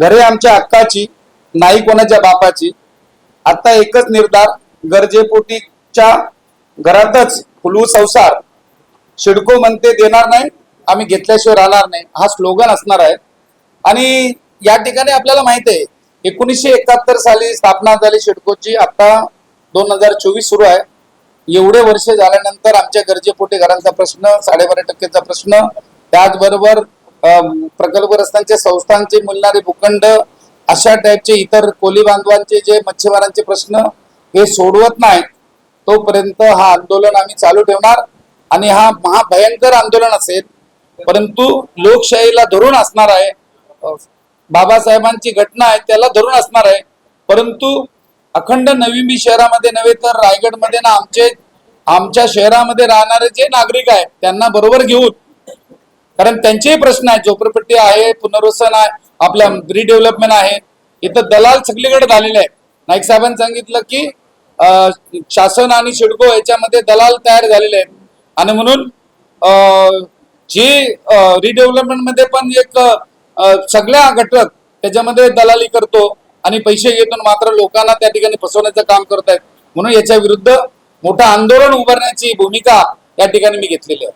घरे आमच्या हक्काची नाही कोणाच्या बापाची. आता एकच निर्धार गरजेपोटीच्या घरातच फुलू संसार. शिडको म्हणते देणार नाही आम्ही घेतल्याशिवाय राहणार नाही. हा स्लोगन असणार आहे. आणि या ठिकाणी आपल्याला माहीत आहे एकोणीसशे एकाहत्तर साली स्थापना झाली शिडकोची आता दोन हजार चोवीस सुरू आहे. एवढे वर्ष झाल्यानंतर आमच्या गरजेपोटी घरांचा प्रश्न साडेबारा टक्केचा प्रश्न त्याचबरोबर प्रकल्पग्रस्तांचे संस्थांचे मिळणारे भूखंड अशा टाईपचे इतर कोली बांधवांचे जे मच्छीमारांचे प्रश्न हे सोडवत नाही तोपर्यंत हा आंदोलन आम्ही चालू ठेवणार. आणि हा महाभयंकर आंदोलन असेल परंतु लोकशाहीला धरून असणार आहे बाबासाहेबांची घटना आहे त्याला धरून असणार आहे. परंतु अखंड नवी मी शहरामध्ये नव्हे तर रायगडमध्ये ना आमचे आमच्या शहरामध्ये राहणारे जे नागरिक आहेत त्यांना बरोबर घेऊन कारण त्यांचेही प्रश्न आहेत. झोपडपट्टी आहे पुनर्वसन आहे आपल्या रिडेव्हलपमेंट आहे. इथं दलाल सगळीकडे झालेले आहेत. नाईक साहेबांनी सांगितलं की शासन आणि शिडको याच्यामध्ये दलाल तयार झालेले आहेत. आणि म्हणून अं, जी रिडेव्हलपमेंटमध्ये पण एक सगळ्या घटक त्याच्यामध्ये दलाली करतो आणि पैसे घेतून मात्र लोकांना त्या ठिकाणी फसवण्याचं काम करत आहेत म्हणून याच्या विरुद्ध मोठं आंदोलन उभारण्याची भूमिका या ठिकाणी मी घेतलेली आहे.